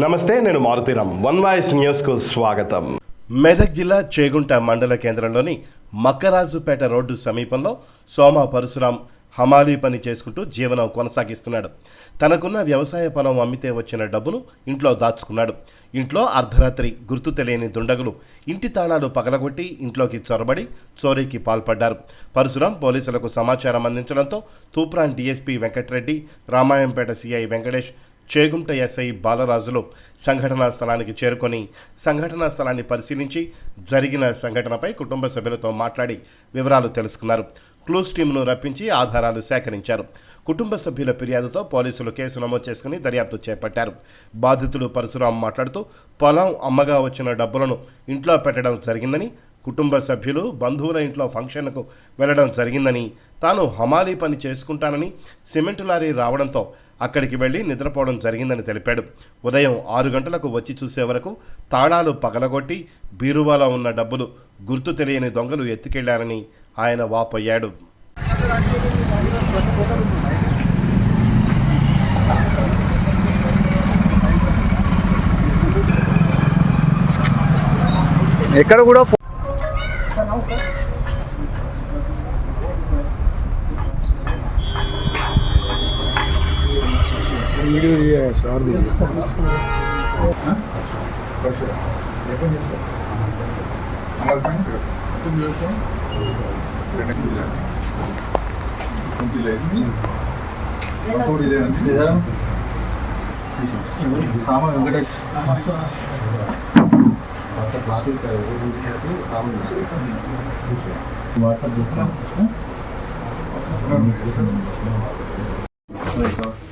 నమస్తే నేను Maruthi Ram one voice న్యూస్కు స్వాగతం. మెదక్ జిల్లా చేగుంట మండల కేంద్రంలోని మక్కరాజుపేట రోడ్డు సమీపంలో సోమ పరశురాం హమాలీ పని చేసుకుంటూ జీవనం కొనసాగిస్తున్నాడు. తనకున్న వ్యవసాయ పొలం అమ్మితే వచ్చిన డబ్బును ఇంట్లో దాచుకున్నాడు. ఇంట్లో అర్ధరాత్రి గుర్తు తెలియని దుండగులు ఇంటి తాళాలు పగలగొట్టి ఇంట్లోకి చొరబడి చోరీకి పాల్పడ్డారు. పరశురాం పోలీసులకు సమాచారం అందించడంతో Toopran DSP Venkatareddy Ramayampet CI Venkatesh Chegunta SI Balarajulu సంఘటనా స్థలానికి చేరుకొని సంఘటనా స్థలాన్ని పరిశీలించి జరిగిన సంఘటనపై కుటుంబ సభ్యులతో మాట్లాడి వివరాలు తెలుసుకున్నారు. క్లూస్ టీంను రప్పించి ఆధారాలు సేకరించారు. కుటుంబ సభ్యుల ఫిర్యాదుతో పోలీసులు కేసు నమోదు చేసుకుని దర్యాప్తు చేపట్టారు. బాధితుడు పరశురాం మాట్లాడుతూ పొలం అమ్మగా వచ్చిన డబ్బులను ఇంట్లో పెట్టడం జరిగిందని కుటుంబ సభ్యులు బంధువుల ఇంట్లో ఫంక్షన్కు వెళ్ళడం జరిగిందని తాను హమాలీ పని చేసుకుంటానని సిమెంటు లారీ రావడంతో అక్కడికి వెళ్ళి నిద్రపోవడం జరిగిందని తెలిపాడు. ఉదయం ఆరు గంటలకు వచ్చి చూసే వరకు తాళాలు పగలగొట్టి బీరువాలో ఉన్న డబ్బులు గుర్తు తెలియని దొంగలు ఎత్తుకెళ్ళారని ఆయన వాపోయాడు. ఎక్కడ కూడా ఫో- వీడియో తీయ సార్ తీయ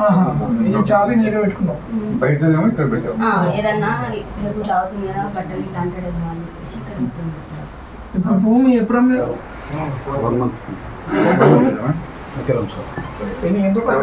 ఈ నీకు పెట్టుకున్నాం. బయటదేమో ఇక్కడ పెట్టాం. ఏదన్నా రేపు తాగుతుంది కదా బట్టలు ఇట్లా అంటాడేమో అని చెప్పేసి ఇక్కడ పెట్టుకున్నాను. ఇప్పుడు భూమి ఎప్పుడు అమ్మారు ఎన్ని ఎంత రూపాయలు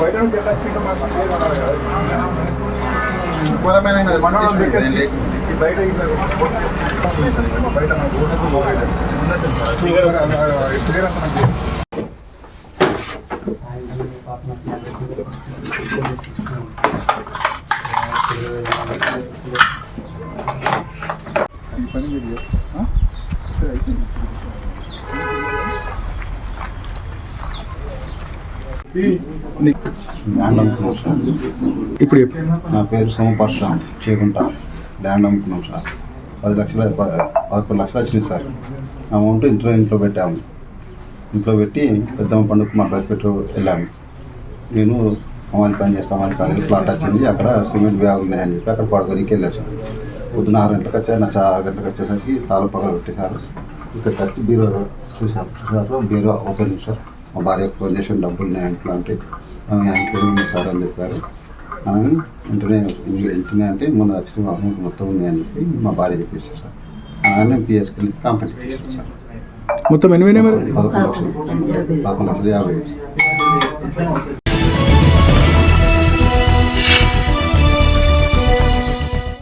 బయట నుంచి ఎలా వచ్చిందో మాకు తెలియదు అన్నారు కదా. ఘోరమైన ఇది పెట్టేసి బయట బయట నాకు పోలేదు. పని మీరు అయిపోయింది. ల్యాండ్ అమ్ముకున్నాం సార్. ఇప్పుడు. నా పేరు సోమపరశురామ్ చేయకుంటా ల్యాండ్ అమ్ముకున్నాం సార్. పది లక్షల పదకొండు లక్షలు వచ్చినాయి సార్. అమౌంట్ ఇంట్లో ఇంట్లో పెట్టాము. ఇంట్లో పెట్టి పెద్దమ్మ పండుగ మా పెట్టు వెళ్ళాము. నేను అమ్మాయి పని చేస్తాం అమ్మాయి పని ప్లాట్ వచ్చింది. అక్కడ సిమెంట్ బ్యాగ్ ఉన్నాయని చెప్పి అక్కడ పడుకోనికి వెళ్ళాను సార్. పొద్దున ఆరు గంటలకు వచ్చా నా ఆరు గంటలకు వచ్చేసరికి తాళం పగల పెట్టేశారు ఇక్కడికి వచ్చి బీరో చూసారు చూసారు బీరో ఓపెన్ సార్. మా భార్యకు ఫోన్ చేసి డబ్బులు ఉన్నాయి ఇంట్లో అంటే ఇంట్లో ఉంది సార్ అని చెప్పారు. అని వెంటనే వెంటనే అంటే మొన్న వచ్చిన అమౌంట్ మొత్తం అని చెప్పి మా భార్య చెప్పేసి సార్ అలానే పిఎస్కి వెళ్ళి కంప్లైంట్ చేశాను సార్. మొత్తం మరి? పదకొండు లక్షలు. పదకొండు లక్షలు యాభై.